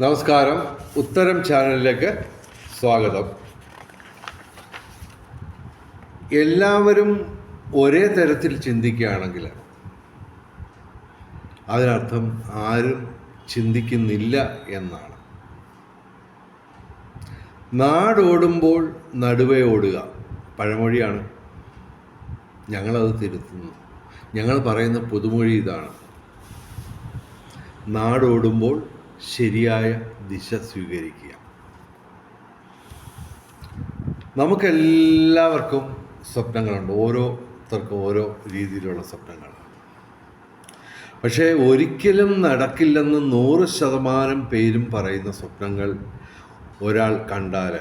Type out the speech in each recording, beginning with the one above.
നമസ്കാരം. ഉത്തരം ചാനലിലേക്ക് സ്വാഗതം. എല്ലാവരും ഒരേ തരത്തിൽ ചിന്തിക്കുകയാണെങ്കിൽ അതിനർത്ഥം ആരും ചിന്തിക്കുന്നില്ല എന്നാണ്. നാടോടുമ്പോൾ നടുവേ ഓടുക. പഴമൊഴിയാണ്. ഞങ്ങളത് തിരുത്തുന്നു. ഞങ്ങൾ പറയുന്ന പുതുമൊഴി ഇതാണ്. നാടോടുമ്പോൾ ശരിയായ ദിശ സ്വീകരിക്കുക. നമുക്കെല്ലാവർക്കും സ്വപ്നങ്ങളുണ്ട്. ഓരോരുത്തർക്കും ഓരോ രീതിയിലുള്ള സ്വപ്നങ്ങൾ പക്ഷേ ഒരിക്കലും നടക്കില്ലെന്ന് നൂറ് ശതമാനം പേരും പറയുന്ന സ്വപ്നങ്ങൾ ഒരാൾ കണ്ടാൽ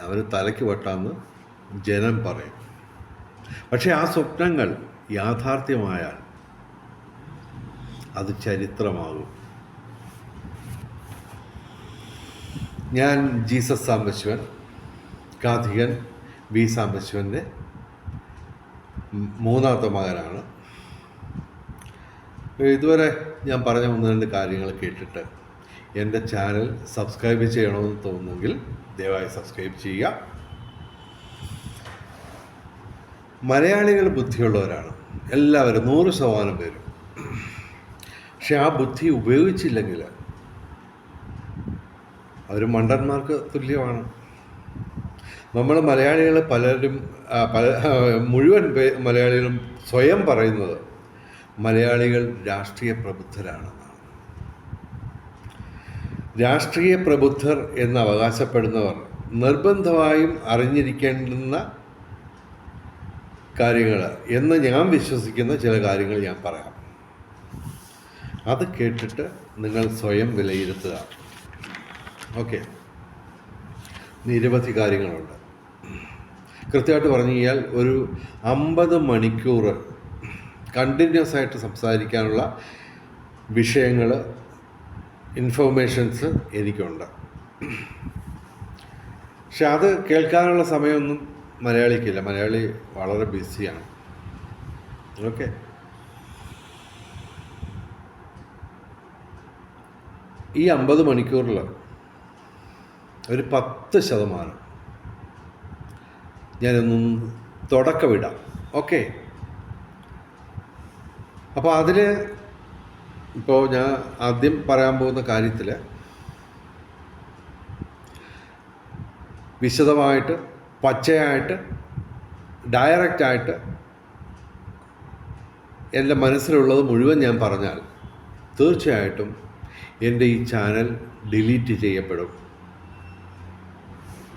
അവർ തലയ്ക്ക് വെട്ടാമെന്ന് ജനം പറയും. പക്ഷേ ആ സ്വപ്നങ്ങൾ യാഥാർത്ഥ്യമായാൽ അത് ചരിത്രമാകും. ഞാൻ ജീസസ് സാംബശിവൻ കാഥികൻ വി സാംബശിവന്റെ മൂന്നാമത്തെ മകനാണ്. ഇതുവരെ ഞാൻ പറഞ്ഞ ഒന്ന് രണ്ട് കാര്യങ്ങൾ കേട്ടിട്ട് എന്റെ ചാനൽ സബ്സ്ക്രൈബ് ചെയ്യണമെന്ന് തോന്നുന്നെങ്കിൽ ദയവായി സബ്സ്ക്രൈബ് ചെയ്യുക. മലയാളികൾ ബുദ്ധിയുള്ളവരാണ്. എല്ലാവരും നൂറ് ശതമാനം പേരും. പക്ഷെ ആ ബുദ്ധി ഉപയോഗിച്ചില്ലെങ്കിൽ അവർ മണ്ടന്മാർക്ക് തുല്യമാണ്. നമ്മൾ മലയാളികൾ പലരും പല മുഴുവൻ മലയാളികളും സ്വയം പറയുന്നത് മലയാളികൾ രാഷ്ട്രീയ പ്രബുദ്ധരാണെന്നാണ്. രാഷ്ട്രീയ പ്രബുദ്ധർ എന്ന് അവകാശപ്പെടുന്നവർ നിർബന്ധമായും അറിഞ്ഞിരിക്കേണ്ടുന്ന കാര്യങ്ങൾ എന്ന് ഞാൻ വിശ്വസിക്കുന്ന ചില കാര്യങ്ങൾ ഞാൻ പറയാം. അത് കേട്ടിട്ട് നിങ്ങൾ സ്വയം വിലയിരുത്തുക. ഓക്കെ. നിരവധി കാര്യങ്ങളുണ്ട്. കൃത്യമായിട്ട് പറഞ്ഞു കഴിഞ്ഞാൽ ഒരു അമ്പത് മണിക്കൂർ കണ്ടിന്യൂസ് ആയിട്ട് സംസാരിക്കാനുള്ള വിഷയങ്ങൾ ഇൻഫർമേഷൻസ് എനിക്കുണ്ട്. പക്ഷെ അത് കേൾക്കാനുള്ള സമയമൊന്നും മലയാളിക്കില്ല. മലയാളി വളരെ ബിസിയാണ്. ഓക്കെ. ഈ അമ്പത് മണിക്കൂറിൽ ഒരു പത്ത് ശതമാനം. ഞാനൊന്നും തുടക്കമിടാം ഓക്കെ. അപ്പോൾ അതിൽ ഇപ്പോൾ ഞാൻ ആദ്യം പറയാൻ പോകുന്ന കാര്യത്തിൽ വിശദമായിട്ട് പച്ചയായിട്ട് ഡയറക്റ്റായിട്ട് എന്റെ മനസ്സിലുള്ളത് മുഴുവൻ ഞാൻ പറഞ്ഞാൽ തീർച്ചയായിട്ടും എന്റെ ഈ ചാനൽ ഡിലീറ്റ് ചെയ്യപ്പെടും.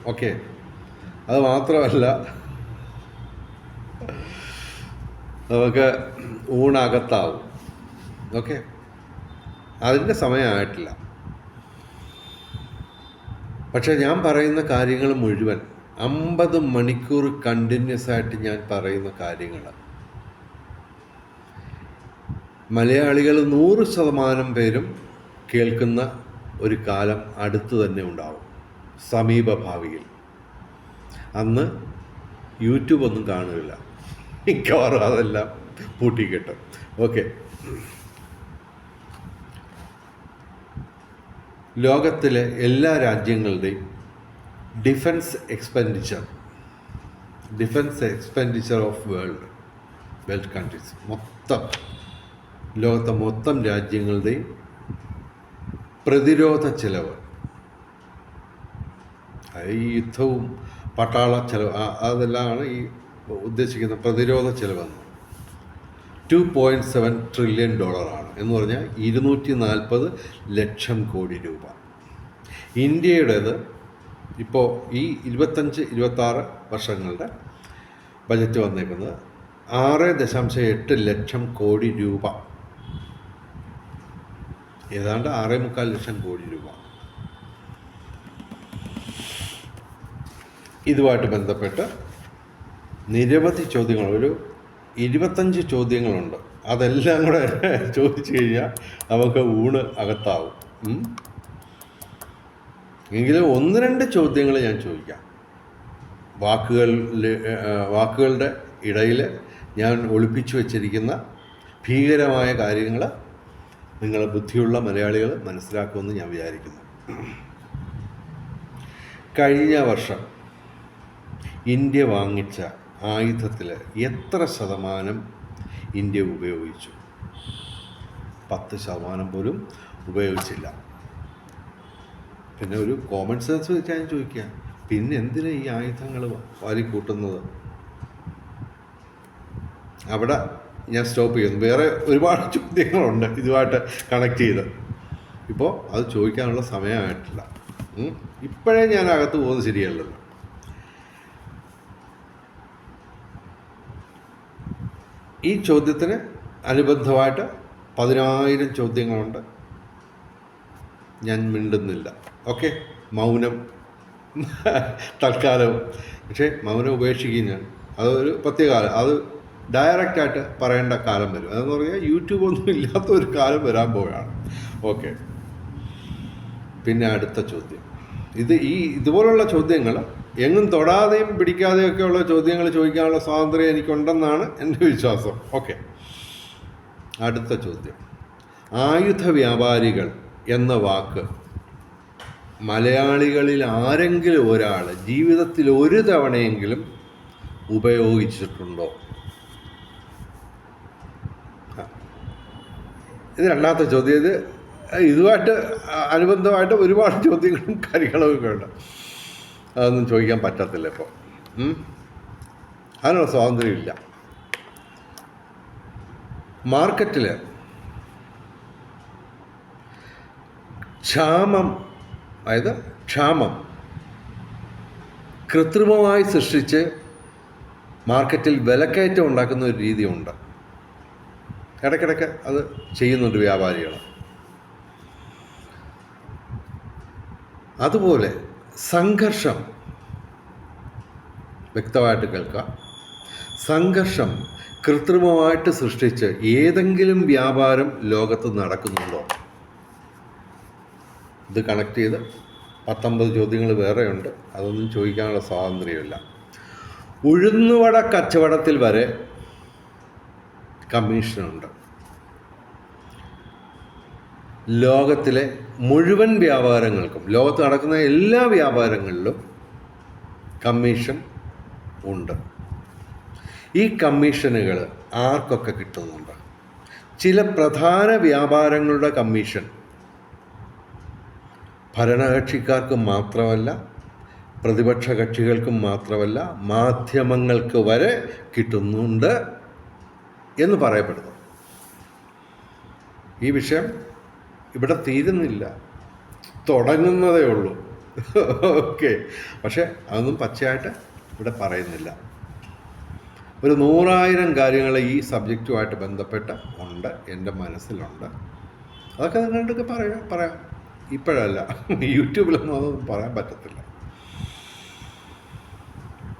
ഓക്കെ. അത് മാത്രമല്ല നമുക്ക് ഊണകത്താവും. ഓക്കെ. അതിന്റെ സമയമായിട്ടില്ല. പക്ഷെ ഞാൻ പറയുന്ന കാര്യങ്ങൾ മുഴുവൻ അമ്പത് മണിക്കൂർ കണ്ടിന്യൂസ് ആയിട്ട് ഞാൻ പറയുന്ന കാര്യങ്ങൾ മലയാളികൾ നൂറ് ശതമാനം പേരും കേൾക്കുന്ന ഒരു കാലം അടുത്ത് തന്നെ ഉണ്ടാവും. സമീപ ഭാവിയിൽ അന്ന് യൂട്യൂബ് ഒന്നും കാണുകയില്ല. മിക്കവാറും അതെല്ലാം പൂട്ടിക്കിട്ടും. ഓക്കെ. ലോകത്തിലെ എല്ലാ രാജ്യങ്ങളുടെയും defence expenditure defence expenditure of world world countries. മൊത്തം ലോകത്തെ മൊത്തം രാജ്യങ്ങളുടെയും പ്രതിരോധ ചെലവ് ഈ യുദ്ധവും പട്ടാള ചെലവ് അതെല്ലാമാണ് ഈ ഉദ്ദേശിക്കുന്ന പ്രതിരോധ ചെലവെന്ന് ടു പോയിന്റ് സെവൻ ട്രില്യൺ ഡോളറാണ് എന്ന് പറഞ്ഞാൽ ഇരുന്നൂറ്റി നാൽപ്പത് ലക്ഷം കോടി രൂപ. ഇന്ത്യയുടേത് ഇപ്പോൾ ഈ ഇരുപത്തഞ്ച് ഇരുപത്താറ് വർഷങ്ങളുടെ ബജറ്റ് വന്നേക്കുന്നത് ആറ് ദശാംശം എട്ട് ലക്ഷം കോടി രൂപ. ഏതാണ്ട് ആറേ മുക്കാൽ ലക്ഷം കോടി രൂപ. ഇതുമായിട്ട് ബന്ധപ്പെട്ട് നിരവധി ചോദ്യങ്ങൾ ഒരു ഇരുപത്തഞ്ച് ചോദ്യങ്ങളുണ്ട്. അതെല്ലാം കൂടെ ചോദിച്ചു കഴിഞ്ഞാൽ നമുക്ക് ഊണ് അകത്താവും. എങ്കിലും ഒന്ന് രണ്ട് ചോദ്യങ്ങൾ ഞാൻ ചോദിക്കാം. വാക്കുകളിൽ വാക്കുകളുടെ ഇടയിൽ ഞാൻ ഒളിപ്പിച്ചു വച്ചിരിക്കുന്ന ഭീകരമായ കാര്യങ്ങൾ നിങ്ങൾ ബുദ്ധിയുള്ള മലയാളികൾ മനസ്സിലാക്കുമെന്ന് ഞാൻ വിചാരിക്കുന്നു. കഴിഞ്ഞ വർഷം ഇന്ത്യ വാങ്ങിച്ച ആയുധത്തിൽ എത്ര ശതമാനം ഇന്ത്യ ഉപയോഗിച്ചു? പത്ത് ശതമാനം പോലും ഉപയോഗിച്ചില്ല. പിന്നെ ഒരു കോമൺ സെൻസ് വെച്ച് ഞാൻ ചോദിക്കുക. പിന്നെ എന്തിനാ ഈ ആയുധങ്ങൾ വാരിക്കൂട്ടുന്നത് അവിടെ ഞാൻ സ്റ്റോപ്പ് ചെയ്യുന്നു. വേറെ ഒരുപാട് ചോദ്യങ്ങളുണ്ട് ഇതുമായിട്ട് കണക്ട് ചെയ്ത്. ഇപ്പോൾ അത് ചോദിക്കാനുള്ള സമയമായിട്ടില്ല. ഇപ്പോഴേ ഞാൻ അകത്ത് പോകുന്നത് ശരിയല്ലല്ലോ. ഈ ചോദ്യത്തിന് അനുബന്ധമായിട്ട് പതിനായിരം ചോദ്യങ്ങളുണ്ട്. ഞാൻ മിണ്ടുന്നില്ല. ഓക്കെ? മൗനം. തൽക്കാലവും പക്ഷേ മൗനം ഉപേക്ഷിക്കുകയും ഞാൻ. അതൊരു പ്രത്യേകകാലം അത് ഡയറക്റ്റായിട്ട് പറയേണ്ട കാലം വരും. അതെന്ന് പറഞ്ഞാൽ യൂട്യൂബ് ഒന്നും ഇല്ലാത്ത ഒരു കാലം വരാൻ പോവുകയാണ്. ഓക്കെ. പിന്നെ അടുത്ത ചോദ്യം. ഇത് ഈ ഇതുപോലുള്ള ചോദ്യങ്ങൾ എങ്ങും തൊടാതെയും പിടിക്കാതെയും ഒക്കെയുള്ള ചോദ്യങ്ങൾ ചോദിക്കാനുള്ള സ്വാതന്ത്ര്യം എനിക്കുണ്ടെന്നാണ് എന്റെ വിശ്വാസം. ഓക്കെ. അടുത്ത ചോദ്യം. ആയുധ വ്യാപാരികൾ എന്ന വാക്ക് മലയാളികളിൽ ആരെങ്കിലും ഒരാൾ ജീവിതത്തിൽ ഒരു തവണയെങ്കിലും ഉപയോഗിച്ചിട്ടുണ്ടോ. ഇത് രണ്ടാമത്തെ ചോദ്യം. ഇത് ഇതുമായിട്ട് അനുബന്ധമായിട്ട് ഒരുപാട് ചോദ്യങ്ങളും കാര്യങ്ങളും ഒക്കെ ഉണ്ട്. അതൊന്നും ചോദിക്കാൻ പറ്റത്തില്ല ഇപ്പോൾ. അതിനുള്ള സ്വാതന്ത്ര്യമില്ല മാർക്കറ്റിൽ ക്ഷാമം അതായത് ക്ഷാമം കൃത്രിമമായി സൃഷ്ടിച്ച് മാർക്കറ്റിൽ വിലക്കയറ്റം ഉണ്ടാക്കുന്ന ഒരു രീതിയുണ്ട്. ഇടയ്ക്കിടയ്ക്ക് അത് ചെയ്യുന്നുണ്ട് വ്യാപാരികൾ അതുപോലെ സംഘർഷം. വ്യക്തമായിട്ട് കേൾക്കാം. സംഘർഷം കൃത്രിമമായിട്ട് സൃഷ്ടിച്ച് ഏതെങ്കിലും വ്യാപാരം ലോകത്ത് നടക്കുന്നുണ്ടോ? ഇത് കണക്ട് ചെയ്ത് പത്തൊമ്പത് ചോദ്യങ്ങൾ വേറെയുണ്ട്. അതൊന്നും ചോദിക്കാനുള്ള സ്വാതന്ത്ര്യമില്ല. ഉഴുന്നുവട കച്ചവടത്തിൽ വരെ കമ്മീഷനുണ്ട് ലോകത്തിലെ മുഴുവൻ വ്യാപാരങ്ങൾക്കും ലോകത്ത് നടക്കുന്ന എല്ലാ വ്യാപാരങ്ങളിലും കമ്മീഷൻ ഉണ്ട്. ഈ കമ്മീഷനുകൾ ആർക്കൊക്കെ കിട്ടുന്നുണ്ട്? ചില പ്രധാന വ്യാപാരങ്ങളുടെ കമ്മീഷൻ ഭരണകക്ഷിക്കാർക്ക് മാത്രമല്ല പ്രതിപക്ഷ കക്ഷികൾക്കും മാത്രമല്ല മാധ്യമങ്ങൾക്ക് വരെ കിട്ടുന്നുണ്ട് എന്ന് പറയപ്പെടുന്നു. ഈ വിഷയം ഇവിടെ തീരുന്നില്ല. തുടങ്ങുന്നതേ ഉള്ളൂ. ഓക്കെ. പക്ഷെ അതൊന്നും പച്ചയായിട്ട് ഇവിടെ പറയുന്നില്ല. ഒരു നൂറായിരം കാര്യങ്ങൾ ഈ സബ്ജക്റ്റുമായിട്ട് ബന്ധപ്പെട്ട ഉണ്ട് എന്റെ മനസ്സിലുണ്ട്. അതൊക്കെ നിങ്ങളുടെ പറയാം പറയാം. ഇപ്പോഴല്ല യൂട്യൂബിലൊന്നും അതൊന്നും പറയാൻ പറ്റത്തില്ല.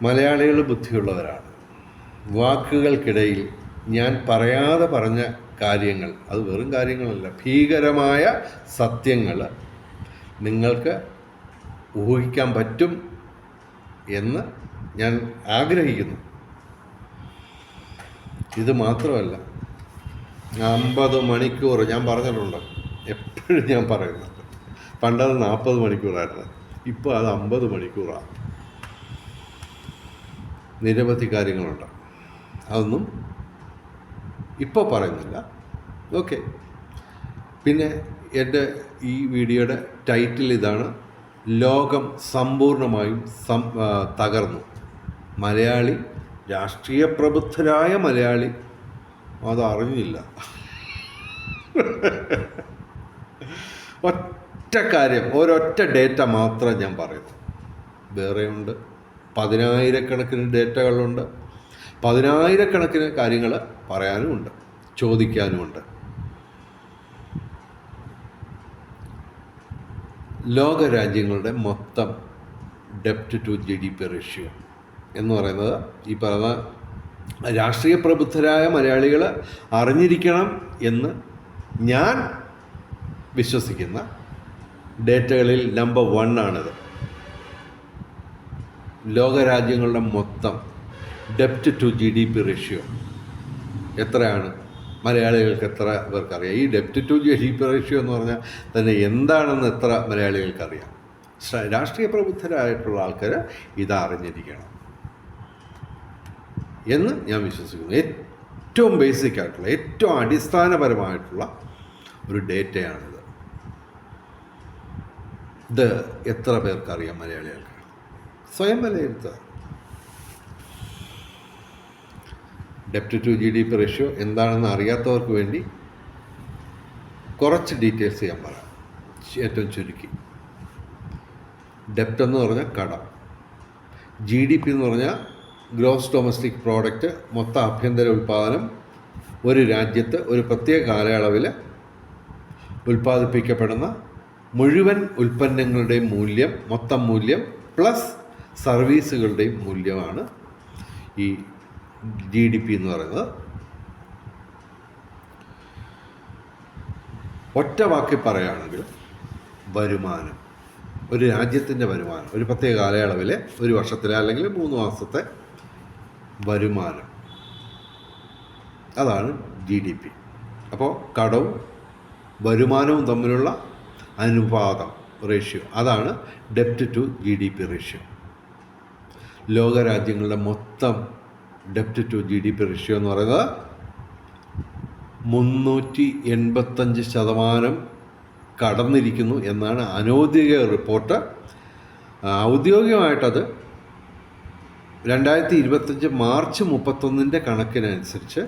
മലയാളികൾ ബുദ്ധിയുള്ളവരാണ്. വാക്കുകൾക്കിടയിൽ ഞാൻ പറയാതെ പറഞ്ഞ കാര്യങ്ങൾ. അത് വെറും കാര്യങ്ങളല്ല. ഭീകരമായ സത്യങ്ങൾ നിങ്ങൾക്ക് ഊഹിക്കാൻ പറ്റും എന്ന് ഞാൻ ആഗ്രഹിക്കുന്നു. ഇത് മാത്രമല്ല അമ്പത് മണിക്കൂർ ഞാൻ പറഞ്ഞിട്ടുണ്ട്. എപ്പോഴും ഞാൻ പറയുന്നുണ്ട്. പണ്ടത് നാൽപ്പത് മണിക്കൂറായിരുന്നു. ഇപ്പോൾ അത് അമ്പത് മണിക്കൂറാണ് നിരവധി കാര്യങ്ങളുണ്ട്. അതൊന്നും ഇപ്പോൾ പറയുന്നില്ല. ഓക്കെ. പിന്നെ എന്റെ ഈ വീഡിയോയുടെ ടൈറ്റിൽ ഇതാണ് ലോകം സമ്പൂർണമായും സം തകർന്നു. മലയാളി രാഷ്ട്രീയ പ്രബുദ്ധരായ മലയാളി അതറിഞ്ഞില്ല ഒറ്റ കാര്യം ഒരൊറ്റ ഡേറ്റ മാത്രം ഞാൻ പറയുന്നു. വേറെയുണ്ട്. പതിനായിരക്കണക്കിന് ഡേറ്റകളുണ്ട്. പതിനായിരക്കണക്കിന് കാര്യങ്ങൾ പറയാനുമുണ്ട് ചോദിക്കാനുമുണ്ട്. ലോക രാജ്യങ്ങളുടെ മൊത്തം ഡെപ്റ്റ് to G D P ratio എന്ന് പറയുന്നത് ഈ പറയുന്ന രാഷ്ട്രീയ പ്രബുദ്ധരായ മലയാളികൾ അറിഞ്ഞിരിക്കണം എന്ന് ഞാൻ വിശ്വസിക്കുന്ന ഡേറ്റകളിൽ നമ്പർ വൺ ആണിത്. ലോകരാജ്യങ്ങളുടെ മൊത്തം ഡെപ്റ്റ് to G D P ratio എത്രയാണ്? മലയാളികൾക്ക് എത്ര പേർക്കറിയാം? ഈ ഡെപ്റ്റ് to G D P ratio എന്ന് പറഞ്ഞാൽ തന്നെ എന്താണെന്ന് എത്ര മലയാളികൾക്കറിയാം? രാഷ്ട്രീയ പ്രബുദ്ധരായിട്ടുള്ള ആൾക്കാർ ഇതറിഞ്ഞിരിക്കണം. എന്ന് ഞാൻ വിശ്വസിക്കുന്നു. ഏറ്റവും ബേസിക് ആയിട്ടുള്ള ഏറ്റവും അടിസ്ഥാനപരമായിട്ടുള്ള ഒരു ഡേറ്റയാണിത്. ഇത് എത്ര പേർക്കറിയാം മലയാളികൾക്ക്? സ്വയം വിലയിരുത്തുക. ഡെപ്റ്റ് to G D P ratio എന്താണെന്ന് അറിയാത്തവർക്ക് വേണ്ടി കുറച്ച് ഡീറ്റെയിൽസ് ഞാൻ പറയാം. ഏറ്റവും ചുരുക്കി. ഡെപ്റ്റ് എന്ന് പറഞ്ഞാൽ കടം. ജി ഡി പി എന്ന് പറഞ്ഞാൽ ഗ്രോസ് ഡൊമസ്റ്റിക് പ്രോഡക്റ്റ് മൊത്ത ആഭ്യന്തര ഉൽപ്പാദനം ഒരു രാജ്യത്ത് ഒരു പ്രത്യേക കാലയളവിൽ ഉൽപ്പാദിപ്പിക്കപ്പെടുന്ന മുഴുവൻ ഉൽപ്പന്നങ്ങളുടെയും മൂല്യം മൊത്തം മൂല്യം പ്ലസ് സർവീസുകളുടെയും മൂല്യമാണ് ഈ ജി ഡി പി എന്ന് പറയുന്നത് ഒറ്റ വാക്കിൽ പറയുകയാണെങ്കിൽ വരുമാനം ഒരു രാജ്യത്തിന്റെ വരുമാനം ഒരു പ്രത്യേക കാലയളവിൽ ഒരു വർഷത്തിലെ അല്ലെങ്കിൽ മൂന്ന് മാസത്തെ വരുമാനം. അതാണ് ജി ഡി പി അപ്പോൾ കടവും വരുമാനവും തമ്മിലുള്ള അനുപാതം റേഷ്യോ അതാണ് ഡെപ്റ്റ് to G D P ratio ലോകരാജ്യങ്ങളുടെ മൊത്തം ഡെപ്റ്റ് to G D P ratio എന്ന് പറയുന്നത് മുന്നൂറ്റി എൺപത്തഞ്ച് ശതമാനം കടന്നിരിക്കുന്നു എന്നാണ് അനൗദ്യോഗിക റിപ്പോർട്ട്. ഔദ്യോഗികമായിട്ടത് രണ്ടായിരത്തി ഇരുപത്തഞ്ച് മാർച്ച് മുപ്പത്തൊന്നിന്റെ കണക്കിനനുസരിച്ച്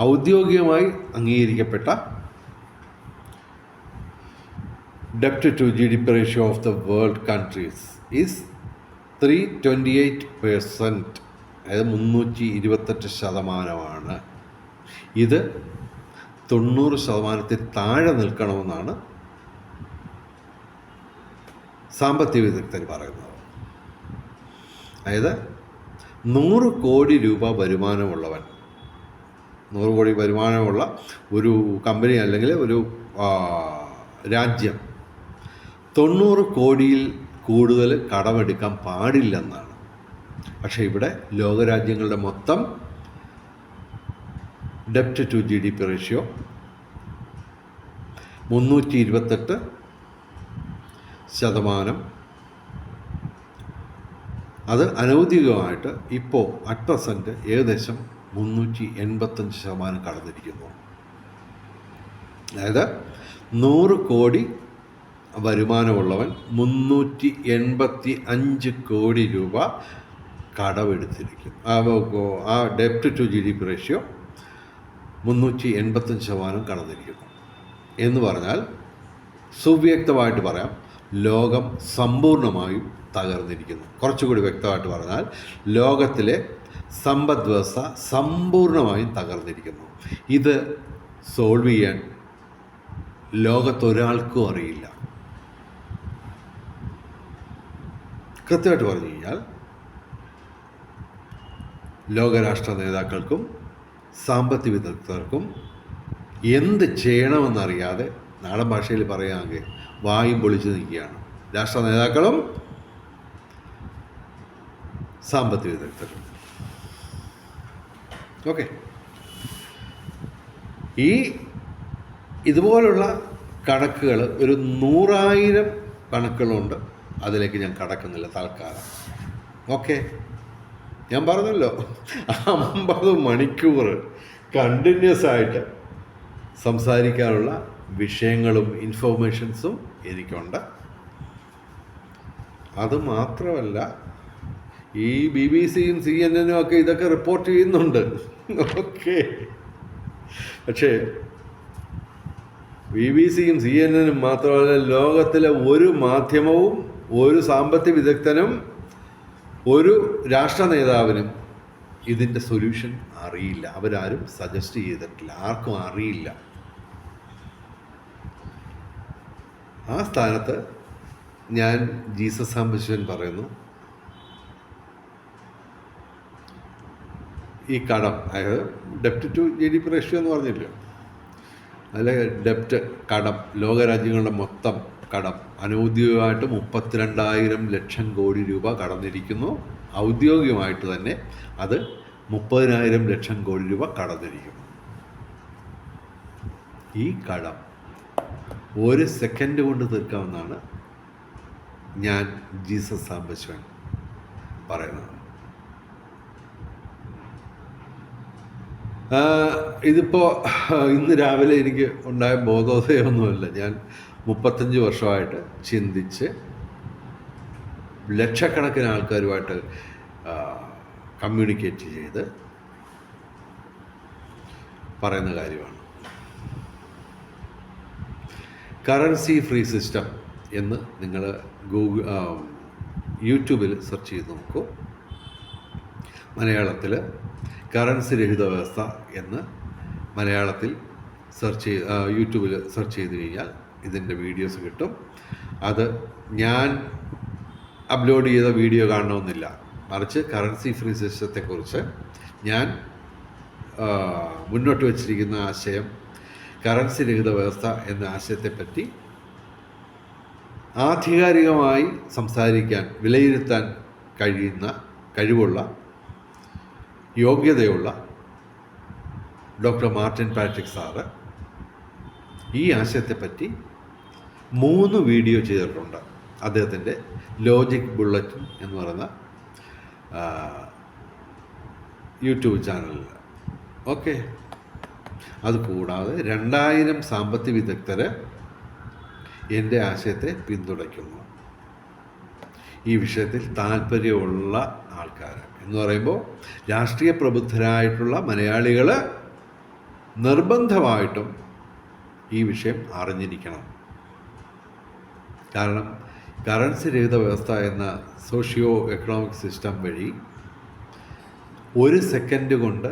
ഔദ്യോഗികമായി അംഗീകരിക്കപ്പെട്ട ഡെപ്റ്റ് to G D P ratio of the world countries is three twenty eight percent അതായത് മുന്നൂറ്റി ഇരുപത്തെട്ട് ശതമാനമാണ്. ഇത് തൊണ്ണൂറ് ശതമാനത്തിൽ താഴെ നിൽക്കണമെന്നാണ് സാമ്പത്തിക വിദഗ്ധർ പറയുന്നത്. അതായത് നൂറ് കോടി രൂപ വരുമാനമുള്ളവൻ നൂറ് കോടി വരുമാനമുള്ള ഒരു കമ്പനി അല്ലെങ്കിൽ ഒരു രാജ്യം തൊണ്ണൂറ് കോടിയിൽ കൂടുതൽ കടമെടുക്കാൻ പാടില്ലെന്നാണ്. പക്ഷേ ഇവിടെ ലോകരാജ്യങ്ങളുടെ മൊത്തം ഡെപ്റ്റ് to G D P ratio മുന്നൂറ്റി ഇരുപത്തെട്ട് ശതമാനം. അത് അനൗദ്യോഗികമായിട്ട് ഇപ്പോൾ അറ്റ് പ്രസന്റ് ഏകദേശം മുന്നൂറ്റി എൺപത്തഞ്ച് ശതമാനം കടന്നിരിക്കുന്നു. അതായത് നൂറ് കോടി വരുമാനമുള്ളവൻ മുന്നൂറ്റി എൺപത്തി അഞ്ച് കോടി രൂപ കടമെടുത്തിരിക്കും ആ ഡെപ്റ്റ് to G D P ratio മുന്നൂറ്റി എൺപത്തഞ്ച് ശതമാനം കടന്നിരിക്കുന്നു. എന്ന് പറഞ്ഞാൽ സുവ്യക്തമായിട്ട് പറയാം ലോകം സമ്പൂർണമായും തകർന്നിരിക്കുന്നു. കുറച്ചുകൂടി വ്യക്തമായിട്ട് പറഞ്ഞാൽ ലോകത്തിലെ സമ്പദ് വ്യവസ്ഥ സമ്പൂർണമായും തകർന്നിരിക്കുന്നു. ഇത് സോൾവ് ചെയ്യാൻ ലോകത്തൊരാൾക്കും അറിയില്ല. കൃത്യമായിട്ട് പറഞ്ഞു കഴിഞ്ഞാൽ ലോകരാഷ്ട്ര നേതാക്കൾക്കും സാമ്പത്തിക വിദഗ്ധർക്കും എന്ത് ചെയ്യണമെന്നറിയാതെ നാടൻ ഭാഷയിൽ പറയുകയാണെങ്കിൽ വായും പൊളിച്ചു നിൽക്കുകയാണ്. രാഷ്ട്ര നേതാക്കളും സാമ്പത്തിക വിദഗ്ധരും. ഓക്കെ. ഈ ഇതുപോലുള്ള കണക്കുകൾ ഒരു നൂറായിരം കണക്കുകളുണ്ട്. അതിലേക്ക് ഞാൻ കടക്കുന്നില്ല തൽക്കാലം. ഓക്കെ. ഞാൻ പറഞ്ഞല്ലോ അമ്പത് മണിക്കൂർ കണ്ടിന്യൂസ് ആയിട്ട് സംസാരിക്കാനുള്ള വിഷയങ്ങളും ഇൻഫോർമേഷൻസും എനിക്കുണ്ട്. അതുമാത്രമല്ല ഈ ബി ബി സിയും സി എൻ എനും ഒക്കെ ഇതൊക്കെ റിപ്പോർട്ട് ചെയ്യുന്നുണ്ട്. ഓക്കെ പക്ഷേ ബി ബി സിയും സി എൻ എനും മാത്രമല്ല ലോകത്തിലെ ഒരു മാധ്യമവും ഒരു സാമ്പത്തിക വിദഗ്ധനും ഒരു രാഷ്ട്ര നേതാവിനും ഇതിന്റെ സൊല്യൂഷൻ അറിയില്ല. അവരാരും സജസ്റ്റ് ചെയ്തിട്ടില്ല. ആർക്കും അറിയില്ല. ആ സ്ഥാനത്ത് ഞാൻ ജീസസ് സാംബശിവൻ പറയുന്നു. ഈ കടം അതായത് ഡെപ്റ്റ് to G D P ratio എന്ന് പറഞ്ഞില്ല? അതിലെ ഡെപ്റ്റ് കടം ലോകരാജ്യങ്ങളുടെ മൊത്തം കടം അനൗദ്യോഗികമായിട്ട് മുപ്പത്തിരണ്ടായിരം ലക്ഷം കോടി രൂപ കടന്നിരിക്കുന്നു. ഔദ്യോഗികമായിട്ട് തന്നെ അത് മുപ്പതിനായിരം ലക്ഷം കോടി രൂപ കടന്നിരിക്കുന്നു. ഈ കടം ഒരു സെക്കൻഡ് കൊണ്ട് തീർക്കാമെന്നാണ് ഞാൻ ജീസസ് സാംബശിവൻ പറയുന്നത്. ആ, ഇതിപ്പോ ഇന്ന് രാവിലെ എനിക്ക് ഉണ്ടായ ബോധോദയമൊന്നുമല്ല. ഞാൻ മുപ്പത്തഞ്ച് വർഷമായിട്ട് ചിന്തിച്ച് ലക്ഷക്കണക്കിന് ആൾക്കാരുമായിട്ട് കമ്മ്യൂണിക്കേറ്റ് ചെയ്ത് പറയുന്ന കാര്യമാണ്. കറൻസി ഫ്രീ സിസ്റ്റം എന്ന് നിങ്ങൾ ഗൂഗിൾ യൂട്യൂബിൽ സെർച്ച് ചെയ്ത് നോക്കൂ. മലയാളത്തിൽ കറൻസി രഹിത വ്യവസ്ഥ എന്ന് മലയാളത്തിൽ സെർച്ച് ചെയ്ത് യൂട്യൂബിൽ സെർച്ച് ചെയ്ത് കഴിഞ്ഞാൽ ഇതിന്റെ വീഡിയോസ് കിട്ടും. അത് ഞാൻ അപ്ലോഡ് ചെയ്ത വീഡിയോ കാണണമെന്നില്ല. മറിച്ച് കറൻസി ഫ്രീ സിസ്റ്റത്തെക്കുറിച്ച് ഞാൻ മുന്നോട്ട് വച്ചിരിക്കുന്ന ആശയം കറൻസി രഹിത വ്യവസ്ഥ എന്ന ആശയത്തെപ്പറ്റി ആധികാരികമായി സംസാരിക്കാൻ വിലയിരുത്താൻ കഴിയുന്ന കഴിവുള്ള യോഗ്യതയുള്ള ഡോക്ടർ മാർട്ടിൻ പാട്രിക് സാറ് ഈ ആശയത്തെപ്പറ്റി മൂന്ന് വീഡിയോ ചെയ്തിട്ടുണ്ട്. അദ്ദേഹത്തിന്റെ ലോജിക് ബുള്ളറ്റിൻ എന്ന് പറയുന്ന യൂട്യൂബ് ചാനലിൽ. ഓക്കെ. അതുകൂടാതെ രണ്ടായിരം സാമ്പത്തിക വിദഗ്ധർ എന്റെ ആശയത്തെ പിന്തുണയ്ക്കുന്നു. ഈ വിഷയത്തിൽ താല്പര്യമുള്ള ആൾക്കാർ എന്ന് പറയുമ്പോൾ രാഷ്ട്രീയ പ്രബുദ്ധരായിട്ടുള്ള മലയാളികൾ നിർബന്ധമായിട്ടും ഈ വിഷയം അറിഞ്ഞിരിക്കണം. കാരണം കറൻസി രഹിത വ്യവസ്ഥ എന്ന സോഷ്യോ എക്കണോമിക് സിസ്റ്റം വഴി ഒരു സെക്കൻഡ് കൊണ്ട്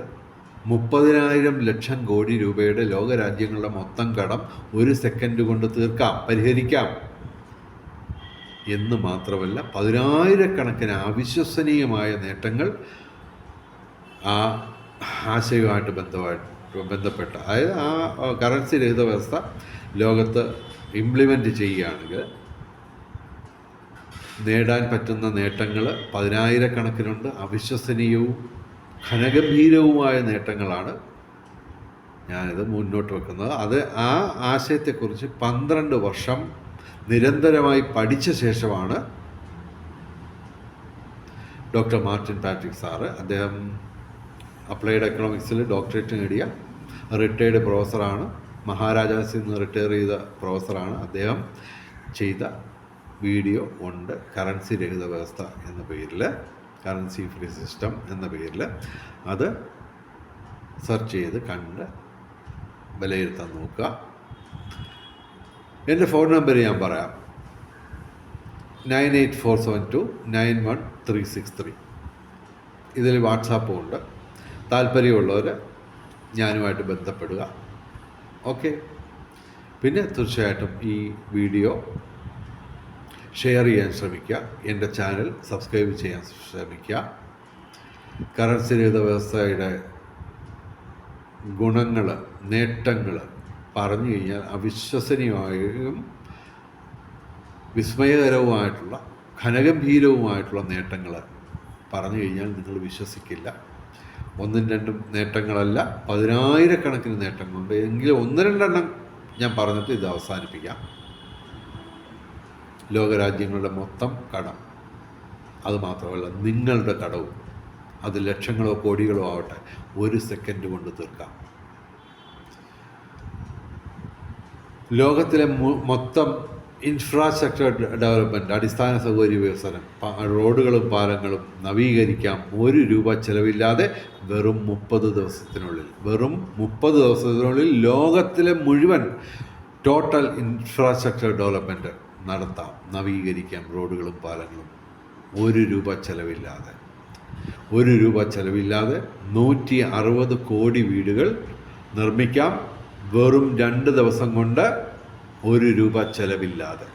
മുപ്പതിനായിരം ലക്ഷം കോടി രൂപയുടെ ലോകരാജ്യങ്ങളുടെ മൊത്തം കടം ഒരു സെക്കൻഡ് കൊണ്ട് തീർക്കാം പരിഹരിക്കാം. എന്ന് മാത്രമല്ല പതിനായിരക്കണക്കിന് അവിശ്വസനീയമായ നേട്ടങ്ങൾ ആ ആശയവുമായിട്ട് ബന്ധമായിട്ട് ബന്ധപ്പെട്ട അതായത് ആ കറൻസി രഹിത വ്യവസ്ഥ ലോകത്ത് ഇംപ്ലിമെന്റ് ചെയ്യുകയാണെങ്കിൽ നേടാൻ പറ്റുന്ന നേട്ടങ്ങൾ പതിനായിരക്കണക്കിനുണ്ട്. അവിശ്വസനീയവും ഘനഗംഭീരവുമായ നേട്ടങ്ങളാണ് ഞാനിത് മുന്നോട്ട് വെക്കുന്നത്. അത് ആ ആശയത്തെക്കുറിച്ച് പന്ത്രണ്ട് വർഷം നിരന്തരമായി പഠിച്ച ശേഷമാണ് ഡോക്ടർ മാർട്ടിൻ പാട്രിക് സാറ്. അദ്ദേഹം അപ്ലൈഡ് എക്കണോമിക്സിൽ ഡോക്ടറേറ്റ് നേടിയ റിട്ടയർഡ് പ്രൊഫസറാണ്. മഹാരാജാസിൽ നിന്ന് റിട്ടയർ ചെയ്ത പ്രൊഫസറാണ് അദ്ദേഹം. ചെയ്ത വീഡിയോ ഉണ്ട് കറൻസി രഹിത വ്യവസ്ഥ എന്ന പേരിൽ കറൻസി ഫ്രീ സിസ്റ്റം എന്ന പേരിൽ. അത് സെർച്ച് ചെയ്ത് കണ്ട് വിലയിരുത്താൻ നോക്കുക. എന്റെ ഫോൺ നമ്പർ ഞാൻ പറയാം. Nine eight four seven two nine one three six three. ഇതിൽ വാട്സാപ്പും ഉണ്ട്. താല്പര്യമുള്ളവർ ഞാനുമായിട്ട് ബന്ധപ്പെടുക. ഓക്കെ? പിന്നെ തീർച്ചയായിട്ടും ഈ വീഡിയോ ഷെയർ ചെയ്യാൻ ശ്രമിക്കുക. എന്റെ ചാനൽ സബ്സ്ക്രൈബ് ചെയ്യാൻ ശ്രമിക്കുക. കറൻസി രഹിത വ്യവസ്ഥയുടെ ഗുണങ്ങൾ നേട്ടങ്ങൾ പറഞ്ഞു കഴിഞ്ഞാൽ അവിശ്വസനീയമായും വിസ്മയകരവുമായിട്ടുള്ള ഘനഗംഭീരവുമായിട്ടുള്ള നേട്ടങ്ങൾ പറഞ്ഞു കഴിഞ്ഞാൽ നിങ്ങൾ വിശ്വസിക്കില്ല. ഒന്നും രണ്ടും നേട്ടങ്ങളല്ല പതിനായിരക്കണക്കിന് നേട്ടങ്ങളുണ്ട്. എങ്കിലും ഒന്ന് രണ്ടെണ്ണം ഞാൻ പറഞ്ഞിട്ട് ഇത് അവസാനിപ്പിക്കാം. ലോകരാജ്യങ്ങളുടെ മൊത്തം കടം. അതുമാത്രമല്ല നിങ്ങളുടെ കടവും. അത് ലക്ഷങ്ങളോ കോടികളോ ആവട്ടെ ഒരു സെക്കൻഡ് കൊണ്ട് തീർക്കാം. ലോകത്തിലെ മൊത്തം ഇൻഫ്രാസ്ട്രക്ചർ ഡെവലപ്മെന്റ് അടിസ്ഥാന സൗകര്യ വികസനം റോഡുകളും പാലങ്ങളും നവീകരിക്കാം ഒരു രൂപ ചിലവില്ലാതെ വെറും മുപ്പത് ദിവസത്തിനുള്ളിൽ വെറും മുപ്പത് ദിവസത്തിനുള്ളിൽ ലോകത്തിലെ മുഴുവൻ ടോട്ടൽ ഇൻഫ്രാസ്ട്രക്ചർ ഡെവലപ്മെന്റ് നടത്താം നവീകരിക്കാം റോഡുകളും പാലങ്ങളും. ഒരു രൂപ ചിലവില്ലാതെ ഒരു രൂപ ചിലവില്ലാതെ നൂറ്റി അറുപത് കോടി വീടുകൾ നിർമ്മിക്കാം. വെറും രണ്ട് ദിവസം കൊണ്ട് ഒരു രൂപ ചെലവില്ലാതെ.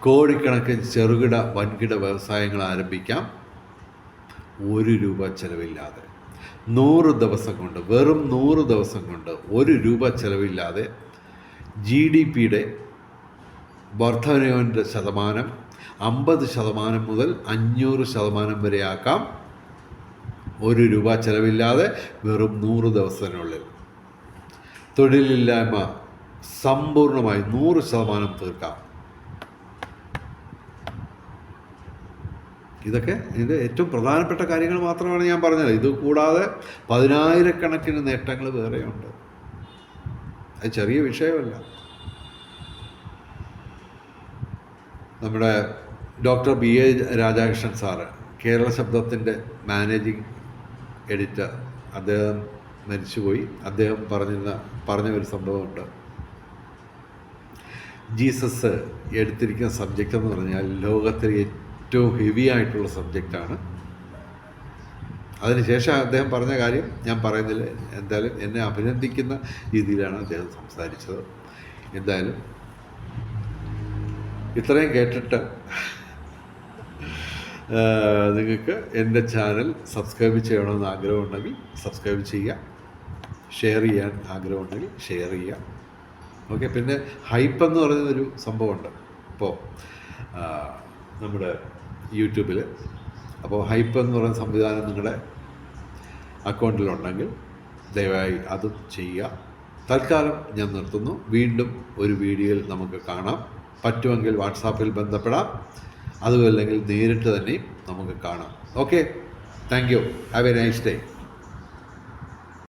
കോടിക്കണക്കിന് ചെറുകിട വൻകിട വ്യവസായങ്ങൾ ആരംഭിക്കാം. ഒരു രൂപ ചെലവില്ലാതെ. നൂറ് ദിവസം കൊണ്ട് വെറും നൂറ് ദിവസം കൊണ്ട് ഒരു രൂപ ചെലവില്ലാതെ ജി ഡി പിയുടെ വർധനവിന്റെ ശതമാനം അമ്പത് ശതമാനം മുതൽ അഞ്ഞൂറ് ശതമാനം വരെയാക്കാം. ഒരു രൂപ ചെലവില്ലാതെ വെറും നൂറ് ദിവസത്തിനുള്ളിൽ. തൊഴിലില്ലായ്മ സമ്പൂർണമായി നൂറ് ശതമാനം തീർക്കാം. ഇതൊക്കെ ഇതിന്റെ ഏറ്റവും പ്രധാനപ്പെട്ട കാര്യങ്ങൾ മാത്രമാണ് ഞാൻ പറഞ്ഞത്. ഇത് കൂടാതെ പതിനായിരക്കണക്കിന് നേട്ടങ്ങൾ വേറെയുണ്ട്. അത് ചെറിയ വിഷയമല്ല. നമ്മുടെ doctor B A Radhakrishnan sir Kerala ശബ്ദത്തിന്റെ മാനേജിങ് എഡിറ്റർ. അദ്ദേഹം മരിച്ചുപോയി. അദ്ദേഹം പറഞ്ഞിരുന്ന പറഞ്ഞ ഒരു സംഭവമുണ്ട്. ജീസസ് എടുത്തിരിക്കുന്ന സബ്ജക്റ്റ് എന്ന് പറഞ്ഞാൽ ലോകത്തിലെ ഏറ്റവും ഹെവി ആയിട്ടുള്ള സബ്ജക്റ്റാണ് അതിനുശേഷം അദ്ദേഹം പറഞ്ഞ കാര്യം ഞാൻ പറയുന്നില്ല എന്തായാലും എന്നെ അഭിനന്ദിക്കുന്ന രീതിയിലാണ് അദ്ദേഹം സംസാരിച്ചത്. എന്തായാലും ഇത്രയും കേട്ടിട്ട് നിങ്ങൾക്ക് എന്റെ ചാനൽ സബ്സ്ക്രൈബ് ചെയ്യണമെന്ന് ആഗ്രഹമുണ്ടെങ്കിൽ സബ്സ്ക്രൈബ് ചെയ്യുക ഷെയർ ചെയ്യാൻ ആഗ്രഹമുണ്ടെങ്കിൽ ഷെയർ ചെയ്യുക. ഓക്കെ പിന്നെ ഹൈപ്പ് എന്ന് പറയുന്നൊരു സംഭവമുണ്ട്. ഇപ്പോൾ നമ്മുടെ യൂട്യൂബിൽ അപ്പോൾ ഹൈപ്പ് എന്ന് പറയുന്ന സംവിധാനം നിങ്ങളുടെ അക്കൗണ്ടിലുണ്ടെങ്കിൽ ദയവായി അതും ചെയ്യുക. തൽക്കാലം ഞാൻ നിർത്തുന്നു. വീണ്ടും ഒരു വീഡിയോയിൽ നമുക്ക് കാണാം. പറ്റുമെങ്കിൽ വാട്സാപ്പിൽ ബന്ധപ്പെടാം. അതുമല്ലെങ്കിൽ നേരിട്ട് തന്നെ നമുക്ക് കാണാം. Okay thank you have a nice day